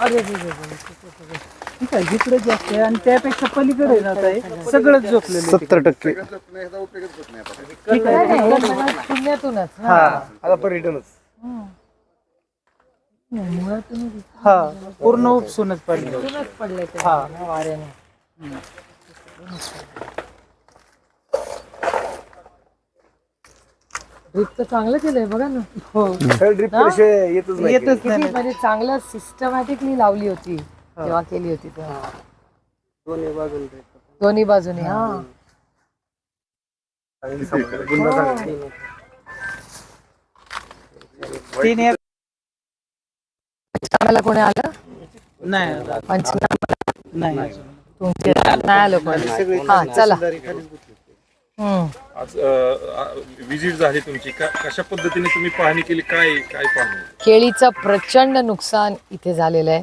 अरे जिकडे जास्त आहे आणि त्यापेक्षा पलीकडे जात आहे सगळंच झोपलेलं सत्तर टक्के ठीक आहे पुण्यातूनच हा आता पर्यटनच हा पूर्ण उपसूनच पडले हा. वाऱ्याने ड्रीप तर चांगलं केलंय बघा ना. हो. ड्रिप येतच नाही येतच नाही. किती म्हणजे चांगलं सिस्टमॅटिकली लावली होती. तेव्हा केली होती तेव्हा. दोन्ही बाजूने हा. समज. गुन्हा चांगली. तीन एक कोणी आलं? नाही पंचनामा नाही. तुमचे नाही आलं कोणी. हा चला. आज विजिट झाली तुमची. कशा पद्धतीने तुम्ही पाहणी केली? काय काय पाहणी? केळीचं प्रचंड नुकसान इथे झालेलं आहे.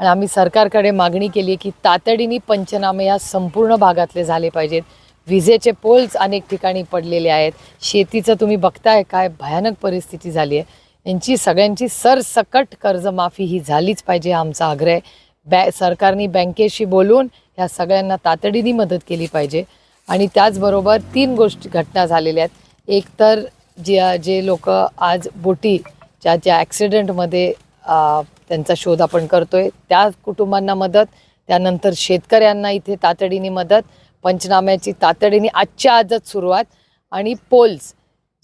आणि आम्ही सरकारकडे मागणी केली आहे की तातडीने पंचनामे या संपूर्ण भागातले झाले पाहिजेत. विजेचे पोल्स अनेक ठिकाणी पडलेले आहेत. शेतीचं तुम्ही बघताय काय भयानक परिस्थिती झाली आहे. यांची सगळ्यांची सरसकट कर्जमाफी ही झालीच पाहिजे आमचा आग्रह आहे. बॅ सरकारने बँकेशी बोलून ह्या सगळ्यांना तातडीने मदत केली पाहिजे. आणि त्याचबरोबर तीन गोष्टी घटना झालेल्या आहेत. एक तर जे जे लोक आज बोटी ज्या ज्या ॲक्सिडेंटमध्ये त्यांचा शोध आपण करतो आहे त्या कुटुंबांना मदत त्यानंतर शेतकऱ्यांना इथे तातडीने मदत पंचनाम्याची तातडीने आजच्या आजच सुरुवात आणि पोल्स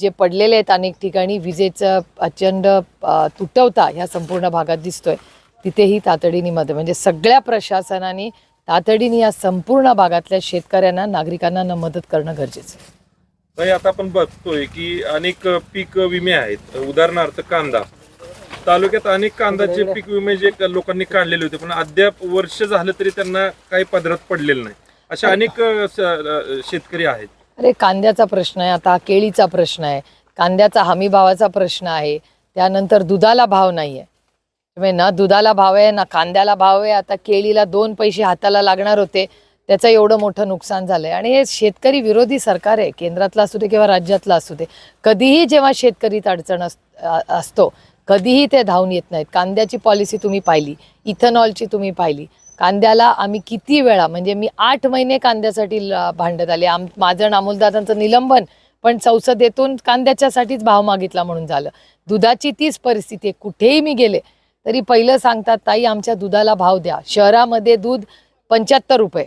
जे पडलेले आहेत अनेक ठिकाणी विजेचं प्रचंड तुटवता ह्या संपूर्ण भागात दिसतोय. तिथेही तातडीने मदत म्हणजे सगळ्या प्रशासनाने तातडीने या संपूर्ण भागातल्या शेतकऱ्यांना नागरिकांना न मदत करणं गरजेचं आहे. ताई आता आपण बघतोय की अनेक पीक विमे आहेत. उदाहरणार्थ कांदा. तालुक्यात अनेक कांदाचे पीक विमे जे लोकांनी काढलेले होते पण अद्याप वर्ष झालं तरी त्यांना काही पदरात पडलेलं नाही. अशा अनेक शेतकरी आहेत. अरे कांद्याचा प्रश्न आहे आता केळीचा प्रश्न आहे कांद्याचा हमी भावाचा प्रश्न आहे त्यानंतर दुधाला भाव नाही आहे म्हणजे ना दुधाला भाव आहे ना कांद्याला भाव आहे. आता केळीला दोन पैसे हाताला लागणार होते. त्याचं एवढं मोठं नुकसान झालं आहे आणि हे शेतकरी विरोधी सरकार आहे. केंद्रातलं असू दे किंवा राज्यातलं असू दे. कधीही जेव्हा शेतकरीत अडचण अस असतो कधीही ते धावून येत नाहीत. कांद्याची पॉलिसी तुम्ही पाहिली इथेनॉलची तुम्ही पाहिली. कांद्याला आम्ही किती वेळा म्हणजे मी आठ महिने कांद्यासाठी ल- भांडत आले. आम माझं अमोलदादांचं निलंबन पण संसदेतून कांद्याच्यासाठीच भाव मागितला म्हणून झालं. दुधाची तीच परिस्थिती आहे. कुठेही मी गेले तरी पहिलं सांगतात ताई आमच्या दुधाला भाव द्या. शहरामध्ये दूध पंच्याहत्तर रुपये.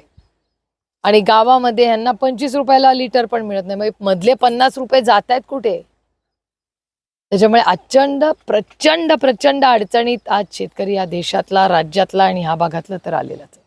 आणि गावामध्ये ह्यांना पंचवीस रुपयाला लिटर पण मिळत नाही. म्हणजे मधले पन्नास रुपये जात आहेत कुठे? त्याच्यामुळे अचंड प्रचंड प्रचंड अडचणीत आज शेतकरी या देशातला राज्यातला आणि ह्या भागातला तर आलेलाच आहे.